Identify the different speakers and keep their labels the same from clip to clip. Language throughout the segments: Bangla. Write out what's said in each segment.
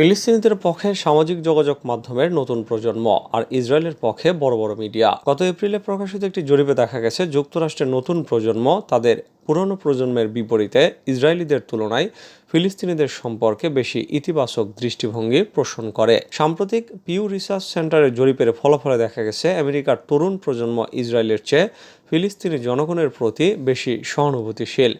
Speaker 1: ফিলিস্তিনিদের পক্ষে সামাজিক যোগাযোগ মাধ্যমের নতুন প্রজন্ম আর ইসরায়েলের পক্ষে বড় বড় মিডিয়া। গত এপ্রিলে প্রকাশিত একটি জরিপে দেখা গেছে, যুক্তরাষ্ট্রের নতুন প্রজন্ম তাদের পুরনো প্রজন্মের বিপরীতে ইসরায়েলিদের তুলনায় ফিলিস্তিনিদের সম্পর্কে বেশি ইতিবাচক দৃষ্টিভঙ্গি পোষণ করে। সাম্প্রতিক পিউ রিসার্চ সেন্টারের জরিপের ফলাফলে দেখা গেছে, আমেরিকার তরুণ প্রজন্ম ইসরায়েলের চেয়ে ফিলিস্তিনি জনগণের প্রতি বেশি সহানুভূতিশীল।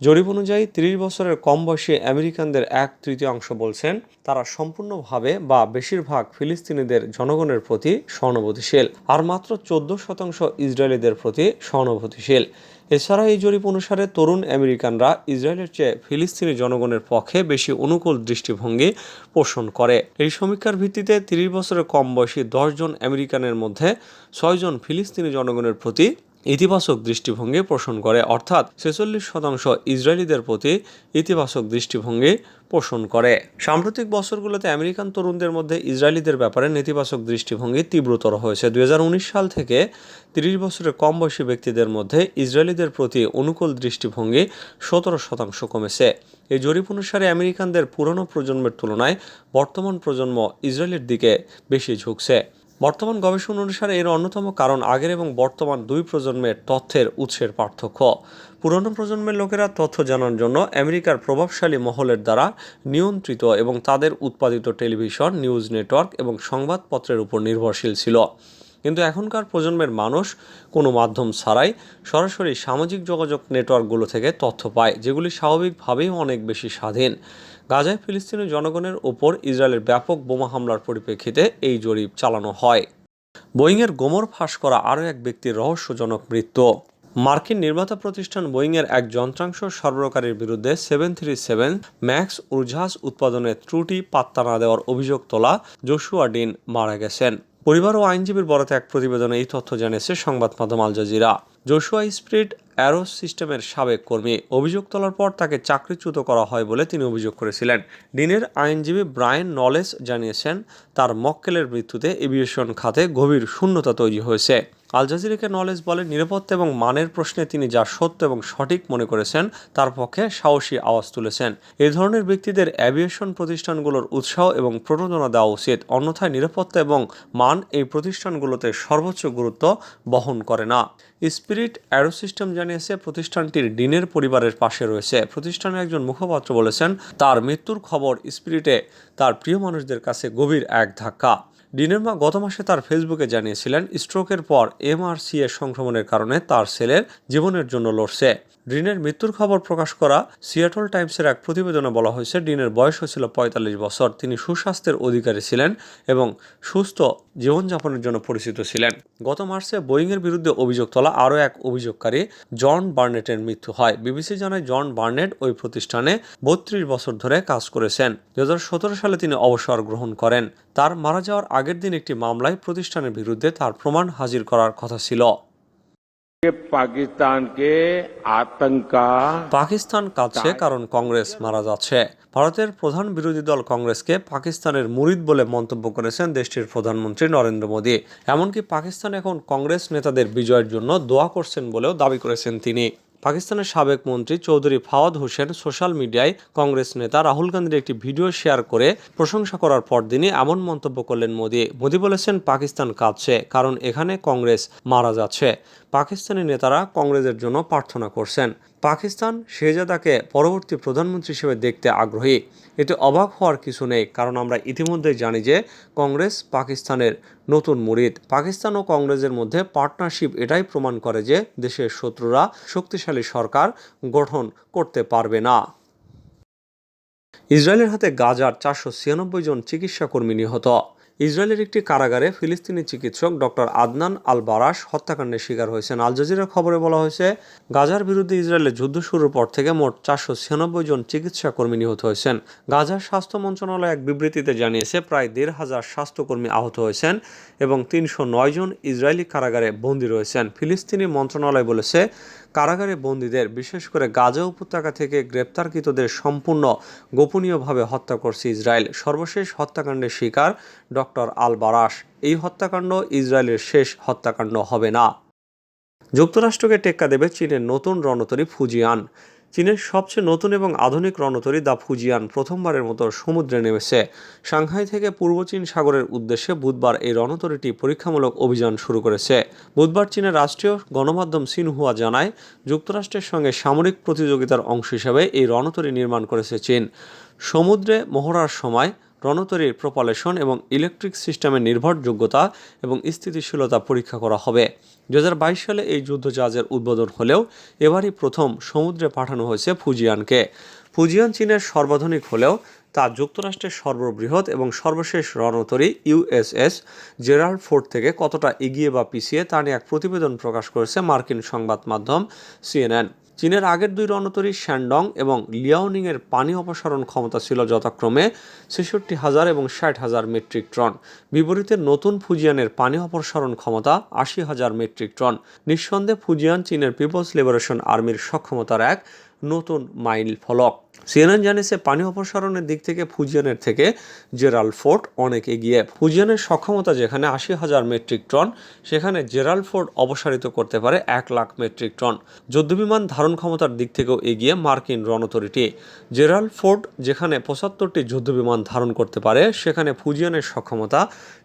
Speaker 1: জরিপ অনুযায়ী তিরিশ বছরের কম বয়সী আমেরিকানদের এক তৃতীয়াংশ বলছেন, তারা সম্পূর্ণভাবে বা বেশিরভাগ ফিলিস্তিনিদের জনগণের প্রতি সহানুভূতিশীল আর মাত্র চোদ্দ শতাংশ ইসরায়েলিদের প্রতি সহানুভূতিশীল। এছাড়া এই জরিপ অনুসারে তরুণ আমেরিকানরা ইসরায়েলের চেয়ে ফিলিস্তিনি জনগণের পক্ষে বেশি অনুকূল দৃষ্টিভঙ্গি পোষণ করে। এই সমীক্ষার ভিত্তিতে তিরিশ বছরের কম বয়সী দশজন আমেরিকানের মধ্যে ছয়জন ফিলিস্তিনি জনগণের প্রতি ইতিবাচক দৃষ্টিভঙ্গি পোষণ করে, অর্থাৎ ছেচল্লিশ শতাংশ ইসরায়েলিদের প্রতি ইতিবাচক দৃষ্টিভঙ্গি পোষণ করে। সাম্প্রতিক বছরগুলোতে আমেরিকান তরুণদের মধ্যে ইসরায়েলিদের ব্যাপারে নেতিবাচক দৃষ্টিভঙ্গি তীব্রতর হয়েছে। দু হাজার উনিশ সাল থেকে তিরিশ বছরের কম বয়সী ব্যক্তিদের মধ্যে ইসরায়েলিদের প্রতি অনুকূল দৃষ্টিভঙ্গি সতেরো শতাংশ কমেছে। এই জরিপ অনুসারে আমেরিকানদের পুরনো প্রজন্মের তুলনায় বর্তমান প্রজন্ম ইসরায়েলের দিকে বেশি ঝুঁকছে। বর্তমান গবেষণা অনুসারে এর অন্যতম কারণ আগের এবং বর্তমান দুই প্রজন্মের তথ্যের উৎসের পার্থক্য। পুরনো প্রজন্মের লোকেরা তথ্য জানার জন্য আমেরিকার প্রভাবশালী মহলের দ্বারা নিয়ন্ত্রিত এবং তাদের উৎপাদিত টেলিভিশন, নিউজ নেটওয়ার্ক এবং সংবাদপত্রের উপর নির্ভরশীল ছিল। কিন্তু এখনকার প্রজন্মের মানুষ কোনো মাধ্যম ছাড়াই সরাসরি সামাজিক যোগাযোগ নেটওয়ার্কগুলো থেকে তথ্য পায়, যেগুলি স্বাভাবিকভাবেই অনেক বেশি স্বাধীন। গাজায় ফিলিস্তিনি জনগণের ওপর ইসরায়েলের ব্যাপক বোমা হামলার পরিপ্রেক্ষিতে এই জরিপ চালানো হয়। বোয়িংয়ের গোমর ফাঁস করা আরও এক ব্যক্তির রহস্যজনক মৃত্যু। মার্কিন নির্মাতা প্রতিষ্ঠান বোয়িংয়ের এক যন্ত্রাংশ সরবরাহকারীর বিরুদ্ধে সেভেন থ্রি সেভেন ম্যাক্স উর্জাহাজ উৎপাদনের ত্রুটি পাত্তা না দেওয়ার অভিযোগ তোলা জোশুয়া ডিন মারা গেছেন। পরিবার ও আইনজীবীর বরাতে এক প্রতিবেদনে এই তথ্য জানিয়েছে সংবাদ মাধ্যম Al Jazeera. Joshua Spirit aero সিস্টেমের সাবেক কর্মী অভিযোগ তোলার পর তাকে চাকরিচ্যুত করা হয় বলে তিনি অভিযোগ করেছিলেন। ডিনের আইনজীবী ব্রায়েন নলেজ জানিয়েছেন, তার মক্কেলের মৃত্যুতে এভিয়েশন খাতে গভীর শূন্যতা তৈরি হয়েছে। আল জাজিরাকে নলেজ বলে নিরাপত্তা এবং মানের প্রশ্নে তিনি যা সত্য এবং সঠিক মনে করেছেন, তার পক্ষে সাহসী আওয়াজ তুলেছেন। এ ধরনের ব্যক্তিদের অ্যাভিয়েশন প্রতিষ্ঠানগুলোর উৎসাহ এবং প্রণোদনা দেওয়া উচিত, অন্যথায় নিরাপত্তা এবং মান এই প্রতিষ্ঠানগুলোতে সর্বোচ্চ গুরুত্ব বহন করে না। স্পিরিট অ্যারো সিস্টেম জানিয়েছে প্রতিষ্ঠানটির ডিনের পরিবারের পাশে রয়েছে। প্রতিষ্ঠানের একজন মুখপাত্র বলেছেন, তার মৃত্যুর খবর স্পিরিটে তার প্রিয় মানুষদের কাছে গভীর এক ধাক্কা। ডিনের মা গত মাসে তার ফেসবুকে জানিয়েছিলেন, স্ট্রোকের পর এমআরসি এর সংক্রমণের কারণে তার ছেলের জীবনের জন্য লড়ছে। ডিনের মৃত্যুর খবর প্রকাশ করা সিয়াটল টাইমসের এক প্রতিবেদনে বলা হয়েছে, ডিনের বয়স হয়েছিল পঁয়তাল্লিশ বছর। তিনি সুস্বাস্থ্যের অধিকারী ছিলেন এবং সুস্থ জীবনযাপনের জন্য পরিচিত ছিলেন। গত মার্চে বোয়িংয়ের বিরুদ্ধে অভিযোগ তোলা আরও এক অভিযোগকারী জন বার্নেটের মৃত্যু হয়। বিবিসি জানায় জন বার্নেট ওই প্রতিষ্ঠানে বত্রিশ বছর ধরে কাজ করেছেন। দু হাজার সতেরো সালে তিনি অবসর গ্রহণ করেন। তার মারা যাওয়ার আগের দিন একটি মামলায় প্রতিষ্ঠানের বিরুদ্ধে তার প্রমাণ হাজির করার কথা ছিল। পাকিস্তান কাঁদছে কারণ কংগ্রেস মারা যাচ্ছে। ভারতের প্রধান বিরোধী দল কংগ্রেসকে পাকিস্তানের মুরিদ বলে মন্তব্য করেছেন দেশটির প্রধানমন্ত্রী নরেন্দ্র মোদী। এমনকি পাকিস্তান এখন কংগ্রেস নেতাদের বিজয়ের জন্য দোয়া করছেন বলেও দাবি করেছেন তিনি। পাকিস্তানের সাবেক মন্ত্রী চৌধুরী ফাওয়াদ হোসেন সোশ্যাল মিডিয়ায় কংগ্রেস নেতা রাহুল গান্ধীর একটি ভিডিও শেয়ার করে প্রশংসা করার পরদিনই এমন মন্তব্য করলেন মোদী। মোদী বলেছেন পাকিস্তান কাঁদছে কারণ এখানে কংগ্রেস মারা যাচ্ছে। পাকিস্তানি নেতারা কংগ্রেসের জন্য প্রার্থনা করছেন। পাকিস্তান শেহজাদাকে পরবর্তী প্রধানমন্ত্রী হিসেবে দেখতে আগ্রহী, এতে অবাক হওয়ার কিছু নেই, কারণ আমরা ইতিমধ্যেই জানি যে কংগ্রেস পাকিস্তানের নতুন মুরিদ। পাকিস্তান ও কংগ্রেসের মধ্যে পার্টনারশিপ এটাই প্রমাণ করে যে দেশের শত্রুরা শক্তিশালী সরকার গঠন করতে পারবে না। ইসরায়েলের হাতে গাজার চারশো ছিয়ানব্বই জন চিকিৎসা কর্মী নিহত। ইসরায়েলের একটি কারাগারে ফিলিস্তিনি চিকিৎসক ডক্টর আদনান আল বারাস হত্যাকাণ্ডের শিকার হয়েছেন। আল জাজিরার খবরে বলা হয়েছে, গাজার বিরুদ্ধে ইসরায়েলের যুদ্ধ শুরুর পর থেকে মোট চারশো ছিয়ানব্বই জন চিকিৎসা কর্মী নিহত হয়েছেন। গাজার স্বাস্থ্য মন্ত্রণালয় এক বিবৃতিতে জানিয়েছে, প্রায় দেড় হাজার স্বাস্থ্যকর্মী আহত হয়েছেন এবং তিনশো নয় জন ইসরায়েলি কারাগারে বন্দী রয়েছেন। ফিলিস্তিনি মন্ত্রণালয় বলেছে কারাগারে বন্দীদের, বিশেষ করে গাজা উপত্যকা থেকে গ্রেপ্তারকৃতদের সম্পূর্ণ গোপনীয়ভাবে হত্যা করছে ইসরায়েল। সর্বশেষ হত্যাকাণ্ডের শিকার ডক্টর আল বারাস এই হত্যাকাণ্ড ইসরায়েলের শেষ হত্যাকাণ্ড হবে না। যুক্তরাষ্ট্রকে টেক্কা দেবে চীনের নতুন রণতরী ফুজিয়ান। চীনের সবচেয়ে নতুন এবং আধুনিক রণতরী দা ফুজিয়ান প্রথমবারের মতো সমুদ্রে নেমেছে। সাংহাই থেকে পূর্ব চীন সাগরের উদ্দেশ্যে বুধবার এই রণতরীটি পরীক্ষামূলক অভিযান শুরু করেছে। বুধবার চীনের রাষ্ট্রীয় গণমাধ্যম সিনহুয়া জানায়, যুক্তরাষ্ট্রের সঙ্গে সামরিক প্রতিযোগিতার অংশ হিসেবে এই রণতরী নির্মাণ করেছে চীন। সমুদ্রে মহড়ার সময় রণতরীর প্রপালেশন এবং ইলেকট্রিক সিস্টেমের নির্ভরযোগ্যতা এবং স্থিতিশীলতা পরীক্ষা করা হবে। দুহাজার বাইশ সালে এই যুদ্ধজাহাজের উদ্বোধন হলেও এবারই প্রথম সমুদ্রে পাঠানো হয়েছে ফুজিয়ানকে। ফুজিয়ান চীনের সর্বাধুনিক হলেও তা যুক্তরাষ্ট্রের সর্ববৃহৎ এবং সর্বশেষ রণতরী ইউএসএস জেরাল্ড ফোর্ট থেকে কতটা এগিয়ে বা পিছিয়ে তা নিয়ে এক প্রতিবেদন প্রকাশ করেছে মার্কিন সংবাদ মাধ্যম সিএনএন। চীনের আগের দুই রণতরী শ্যান্ডং এবং লিয়াওনিংয়ের পানি অপসারণ ক্ষমতা ছিল যথাক্রমে ছেষট্টি হাজার এবং ষাট হাজার মেট্রিক টন। বিপরীতে নতুন ফুজিয়ানের পানি অপসারণ ক্ষমতা আশি হাজার মেট্রিক টন। নিঃসন্দেহে ফুজিয়ান চীনের পিপলস লিবারেশন আর্মির সক্ষমতার এক নতুন মাইল ফলক। সিএনএন জানিয়েছে, পানি অপসারণের দিক থেকে ফুজিয়ানের থেকে জেরাল ফোর্ট অনেক এগিয়ে। ফুজিয়ানের সক্ষমতা যেখানে আশি হাজার মেট্রিক টন, সেখানে জেরাল ফোর্ট অপসারিত করতে পারে এক লাখ মেট্রিক টন। যুদ্ধবিমান ধারণ ক্ষমতার দিক থেকেও এগিয়ে মার্কিন রণতরীটি। জেরাল ফোর্ট যেখানে পঁচাত্তরটি যুদ্ধবিমান ধারণ করতে পারে, সেখানে ফুজিয়ানের সক্ষমতা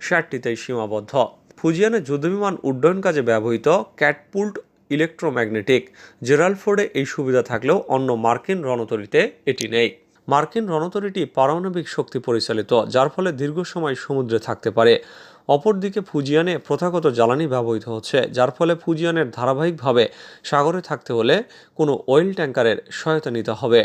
Speaker 1: ষাটটিতেই সীমাবদ্ধ। ফুজিয়ানের যুদ্ধবিমান উড্ডয়ন কাজে ব্যবহৃত ক্যাটপুল্ট ইলেকট্রোম্যাগনেটিক। জেরালফোর্ডে এই সুবিধা থাকলেও অন্য মার্কিন রণতরীতে এটি নেই। মার্কিন রণতরীটি পারমাণবিক শক্তি পরিচালিত, যার ফলে দীর্ঘ সময় সমুদ্রে থাকতে পারে। অপরদিকে ফুজিয়ানে প্রথাগত জ্বালানি ব্যবহৃত হচ্ছে, যার ফলে ফুজিয়ানের ধারাবাহিকভাবে সাগরে থাকতে হলে কোনো অয়েল ট্যাঙ্কারের সহায়তা নিতে হবে।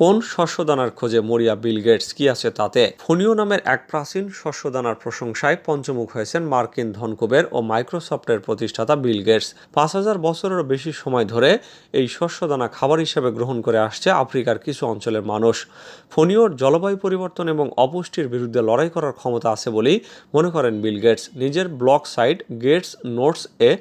Speaker 1: কোন শস্যদানার খোঁজে মরিয়া বিল গেটস? কি আছে তাতে? ফোনিও নামের এক প্রাচীন শস্যদানার প্রশংসায় পঞ্চমুখ হয়েছেন মার্কিন ধনকুবের ও মাইক্রোসফটের প্রতিষ্ঠাতা বিল গেটস। পাঁচ হাজার বছরেরও বেশি সময় ধরে এই শস্যদানা খাবার হিসেবে গ্রহণ করে আসছে আফ্রিকার কিছু অঞ্চলের মানুষ। ফোনিওর জলবায়ু পরিবর্তন এবং অপুষ্টির বিরুদ্ধে লড়াই করার ক্ষমতা আছে বলেই মনে করেন বিল গেটস। নিজের ব্লগ সাইট গেটস নোটস এ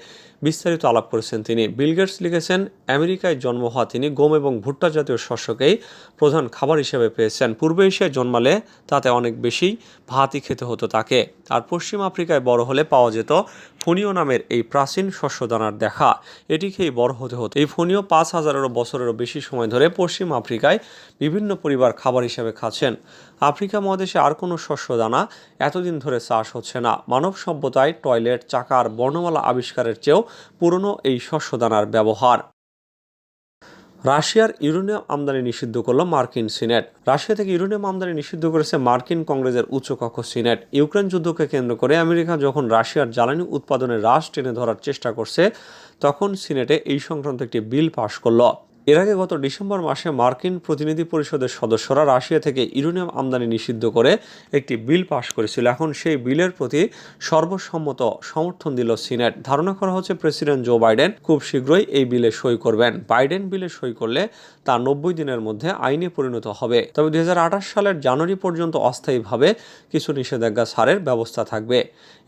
Speaker 1: বিস্তারিত আলাপ করেছেন তিনি। বিল গেটস লিখেছেন, আমেরিকায় জন্ম হওয়া তিনি গম এবং ভুট্টা জাতীয় শস্যকেই প্রধান খাবার হিসেবে পেয়েছেন। পূর্ব এশিয়ায় জন্মালে তাতে অনেক বেশি ভাতই খেতে হতো তাকে। আর পশ্চিম আফ্রিকায় বড় হলে পাওয়া যেত ফোনিও নামের এই প্রাচীন শস্যদানার দেখা। এটি খেয়েই বড় হতে হতো। এই ফোনিও পাঁচ হাজারেরও বছরেরও বেশি সময় ধরে পশ্চিম আফ্রিকায় বিভিন্ন পরিবার খাবার হিসেবে খাচ্ছেন। আফ্রিকা মহাদেশে আর কোনো শস্যদানা এতদিন ধরে চাষ হচ্ছে না। মানব সভ্যতায় টয়লেট চাকার বর্ণমালা আবিষ্কারের চেয়েও পুরনো এই শস্যদানার ব্যবহার। রাশিয়ার ইউরেনিয়াম আমদানি নিষিদ্ধ করল মার্কিন সিনেট। রাশিয়া থেকে ইউরেনিয়াম আমদানি নিষিদ্ধ করেছে মার্কিন কংগ্রেসের উচ্চকক্ষ সিনেট। ইউক্রেন যুদ্ধকে কেন্দ্র করে আমেরিকা যখন রাশিয়ার জ্বালানি উৎপাদনের হ্রাস টেনে ধরার চেষ্টা করছে, তখন সিনেটে এই সংক্রান্ত একটি বিল পাশ করল। এর আগে গত ডিসেম্বর মাসে মার্কিন প্রতিনিধি পরিষদের সদস্যরা রাশিয়া থেকে ইউরেনিয়াম আমদানি নিষিদ্ধ করে একটি বিল পাশ করেছিল। এখন সেই বিলের প্রতি সর্বসম্মত সমর্থন দিল সিনেট। ধারণা করা হচ্ছে প্রেসিডেন্ট জো বাইডেন খুব শীঘ্রই এই বিলে সই করবেন। বাইডেন বিলে সই করলে তা নব্বই দিনের মধ্যে আইনে পরিণত হবে। তবে দু হাজার আঠাশ সালের জানুয়ারি পর্যন্ত অস্থায়ীভাবে কিছু নিষেধাজ্ঞা ছাড়ের ব্যবস্থা থাকবে।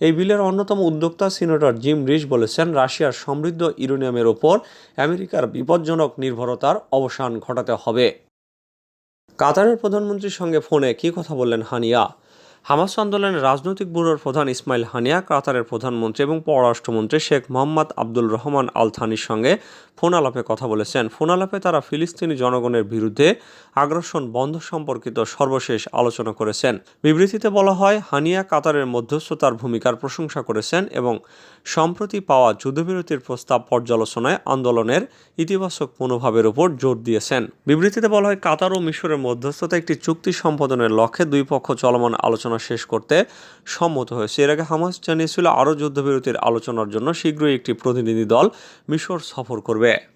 Speaker 1: এই বিলের অন্যতম উদ্যোক্তা সিনেটর জিম রিস বলেছেন, রাশিয়ার সমৃদ্ধ ইউরেনিয়ামের ওপর আমেরিকার বিপজ্জনক নির্ভরতার অবসান ঘটাতে হবে। কাতারের প্রধানমন্ত্রীর সঙ্গে ফোনে কি কথা বললেন হানিয়া? হামাস আন্দোলনের রাজনৈতিক ব্যুরোর প্রধান ইসমাইল হানিয়া, কাতারের প্রধানমন্ত্রী এবং পররাষ্ট্রমন্ত্রী শেখ মোহাম্মদ আব্দুল রহমান আল থানির সঙ্গে ফোন আলাপে কথা বলেছেন। ফোন আলাপে তারা ফিলিস্তিনি জনগণের বিরুদ্ধে আগ্রাসন বন্ধ সম্পর্কিত সর্বশেষ আলোচনা করেছেন। বিবৃতিতে বলা হয়, হানিয়া কাতারের মধ্যস্থতার ভূমিকার প্রশংসা করেছেন এবং সম্প্রতি পাওয়া যুদ্ধবিরতির প্রস্তাব পর্যালোচনায় আন্দোলনের ইতিবাচক মনোভাবের উপর জোর দিয়েছেন। বিবৃতিতে বলা হয়, কাতার ও মিশরের মধ্যস্থতা একটি চুক্তি সম্পাদনের লক্ষ্যে দুই পক্ষ চলমান আলোচনা শেষ করতে সম্মত হয়েছে। এর আগে হামাস জানিয়েছিল, আরও যুদ্ধবিরতির আলোচনার জন্য শীঘ্রই একটি প্রতিনিধি দল মিশর সফর করবে।